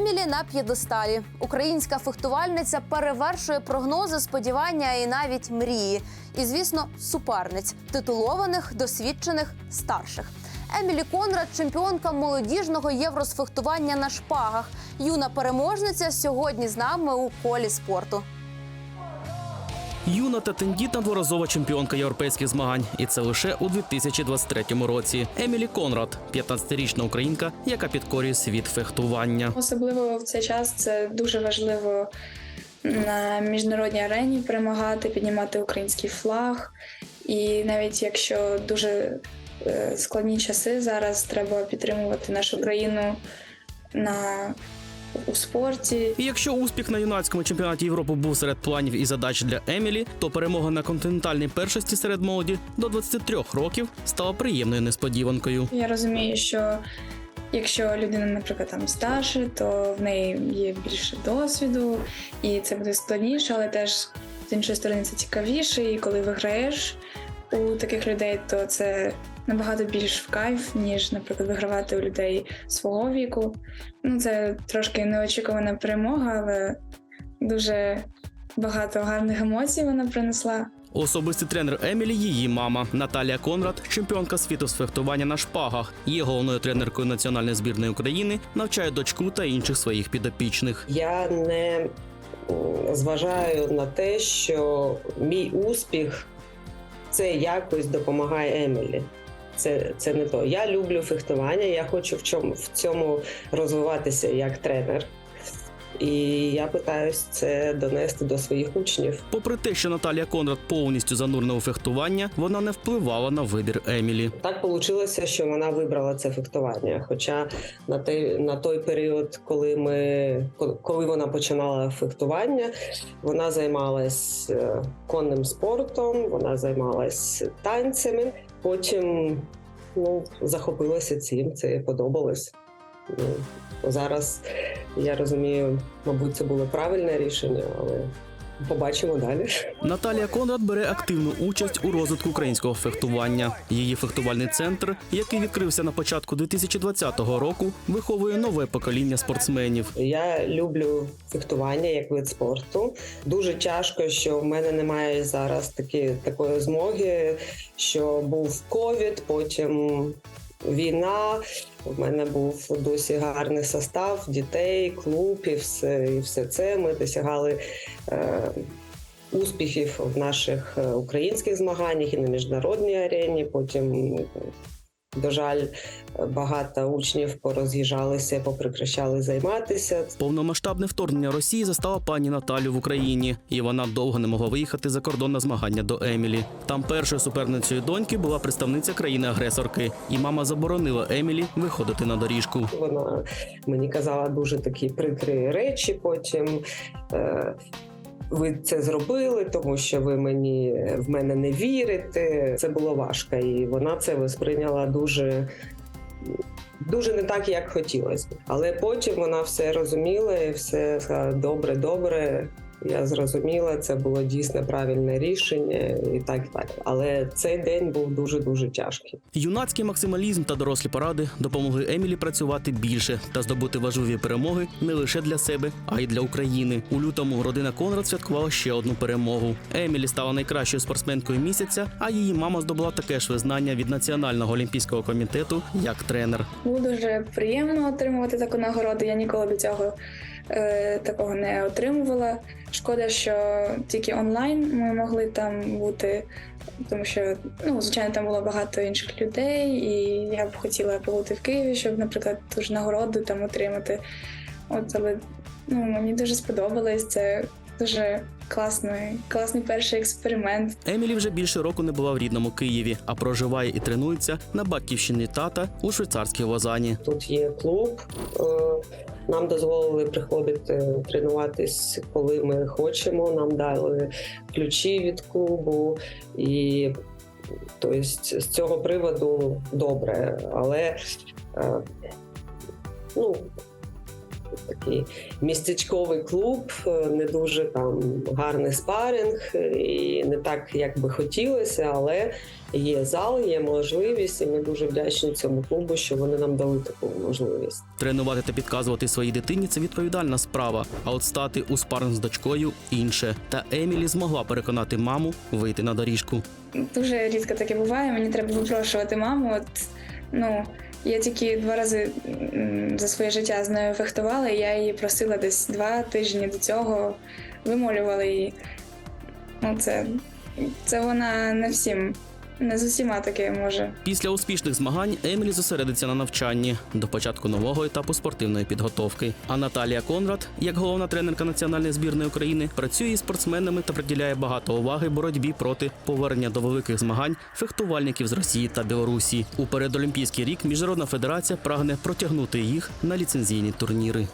Емілі на п'єдесталі. Українська фехтувальниця перевершує прогнози, сподівання і навіть мрії. І, звісно, суперниць титулованих, досвідчених, старших. Емілі Конрад, чемпіонка молодіжного євросфехтування на шпагах. Юна переможниця сьогодні з нами у колі спорту. Юна та тендітна дворазова чемпіонка європейських змагань, і це лише у 2023 році. Емілі Конрад, 15-річна українка, яка підкорює світ фехтування. Особливо в цей час це дуже важливо на міжнародній арені перемагати, піднімати український флаг. І навіть якщо дуже е, складні часи зараз, треба підтримувати нашу країну на у спорті. І якщо успіх на юнацькому чемпіонаті Європи був серед планів і задач для Емілі, то перемога на континентальній першості серед молоді до 23 років стала приємною несподіванкою. Я розумію, що якщо людина, наприклад, там старша, то в неї є більше досвіду, і це буде складніше, але теж з іншої сторони це цікавіше. І коли виграєш у таких людей, то це набагато більш в кайф, ніж, наприклад, вигравати у людей свого віку. Ну, це трошки неочікувана перемога, але дуже багато гарних емоцій вона принесла. Особистий тренер Емілі її мама Наталія Конрад, чемпіонка світу з фехтування на шпагах. Є головною тренеркою національної збірної України, навчає дочку та інших своїх підопічних. Я не зважаю на те, що мій успіх це якось допомагає Емілі. Це, це не то. Я люблю фехтування, я хочу в чому в цьому розвиватися як тренер. І я питаюсь це донести до своїх учнів. Попри те, що Наталія Конрад повністю занурена у фехтування, вона не впливала на вибір Емілі. Так вийшло, що вона вибрала це фехтування. Хоча на той, на той період, коли ми коли вона починала фехтування, вона займалась е, конним спортом, вона займалась танцями. Потім ну, захопилася цим, це подобалось. Ну, зараз я розумію, мабуть, це було правильне рішення, але побачимо далі. Наталія Конрад бере активну участь у розвитку українського фехтування. Її фехтувальний центр, який відкрився на початку 2020 року, виховує нове покоління спортсменів. Я люблю фехтування як вид спорту. Дуже тяжко, що в мене немає зараз такі, такої змоги, що був ковід, потім війна. У мене був досі гарний состав дітей, клуб і все, і все це. Ми досягали. Е, Успіхів в наших е, українських змаганнях і на міжнародній арені. Потім, до жаль, багато учнів пороз'їжджалися, поприкращали займатися. Повномасштабне вторгнення Росії застало пані Наталю в Україні, і вона довго не могла виїхати за кордон на змагання до Емілі. Там першою суперницею доньки була представниця країни-агресорки, і мама заборонила Емілі виходити на доріжку. Вона мені казала дуже такі прикрі речі. Потім е, ви це зробили, тому що ви мені в мене не вірите. Це було важко, і вона це восприйняла дуже. Дуже не так, як хотілося. Але потім вона все розуміла і все сказала, добре, добре. Я зрозуміла, це було дійсно правильне рішення, і так і так. Але цей день був дуже дуже тяжкий. Юнацький максималізм та дорослі поради допомогли Емілі працювати більше та здобути важливі перемоги не лише для себе, а й для України. У лютому родина Конрад святкувала ще одну перемогу. Емілі стала найкращою спортсменкою місяця, а її мама здобула таке ж визнання від Національного олімпійського комітету як тренер. Було дуже приємно отримувати таку нагороду. Я ніколи до цього такого не отримувала. Шкода, що тільки онлайн ми могли там бути, тому що ну, звичайно там було багато інших людей, і я б хотіла побути в Києві, щоб, наприклад, ту ж нагороду там отримати. От, але ну, мені дуже сподобалось. Це дуже класний, класний перший експеримент. Емілі вже більше року не була в рідному Києві, а проживає і тренується на батьківщині тата у швейцарській Лозані. Тут є клуб. е, Нам дозволили приходити тренуватись, коли ми хочемо. Нам дали ключі від клубу, і тобто, з цього приводу добре. Але е, ну, такий містечковий клуб, е, не дуже там гарний спаринг, е, і не так, як би хотілося, але є зал, є можливість, і ми дуже вдячні цьому клубу, що вони нам дали таку можливість. Тренувати та підказувати своїй дитині це відповідальна справа. А от стати у спаринг з дочкою інше. Та Емілі змогла переконати маму вийти на доріжку. Дуже рідко таке буває. Мені треба випрошувати маму. От, ну, я тільки два рази за своє життя з нею фехтувала, і я її просила десь два тижні до цього, вимолювала її. Ну, це, це вона не всім, не з усіма таке може. Після успішних змагань Емілі зосередиться на навчанні до початку нового етапу спортивної підготовки. А Наталія Конрад, як головна тренерка національної збірної України, працює із спортсменами та приділяє багато уваги боротьбі проти повернення до великих змагань фехтувальників з Росії та Білорусі. У передолімпійський рік міжнародна федерація прагне протягнути їх на ліцензійні турніри.